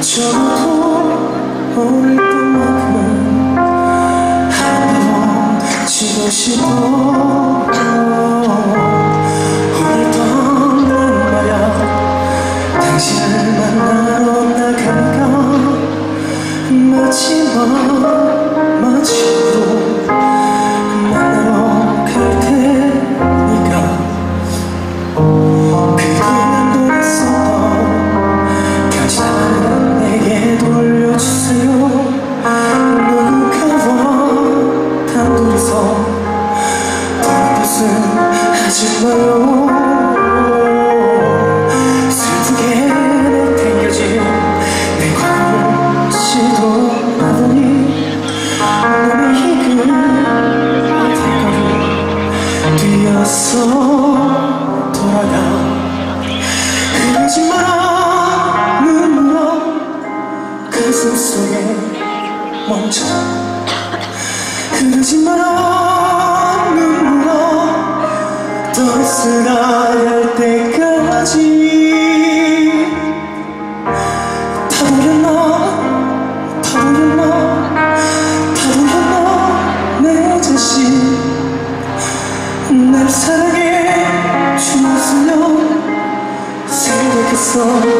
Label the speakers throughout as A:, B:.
A: 적어도 오늘 밤만큼은 하루 지고 싶어 오늘도 나는 말야 당신을 만나러 나갈까? 마지막 마침으 뛰어서 돌아가. 흐르지 마라 눈물아 가슴 속에 멈춰. 흐르지 마라 눈물아 떠나갈 때까지. 다 버렸나 다 버렸나 다 버렸나 내 자신. 날 사랑해. 주었으면 생각했어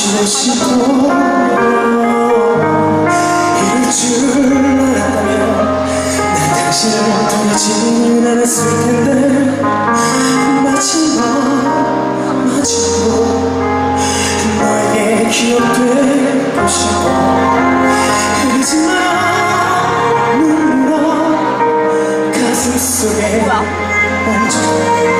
A: 지내시고 이럴 줄 알았다면 난 당신을 못하지는 않았을 텐데? 마지막 마지막 너에게 기억되고 싶어 흐리지마 눈물아 가슴 속에 얹어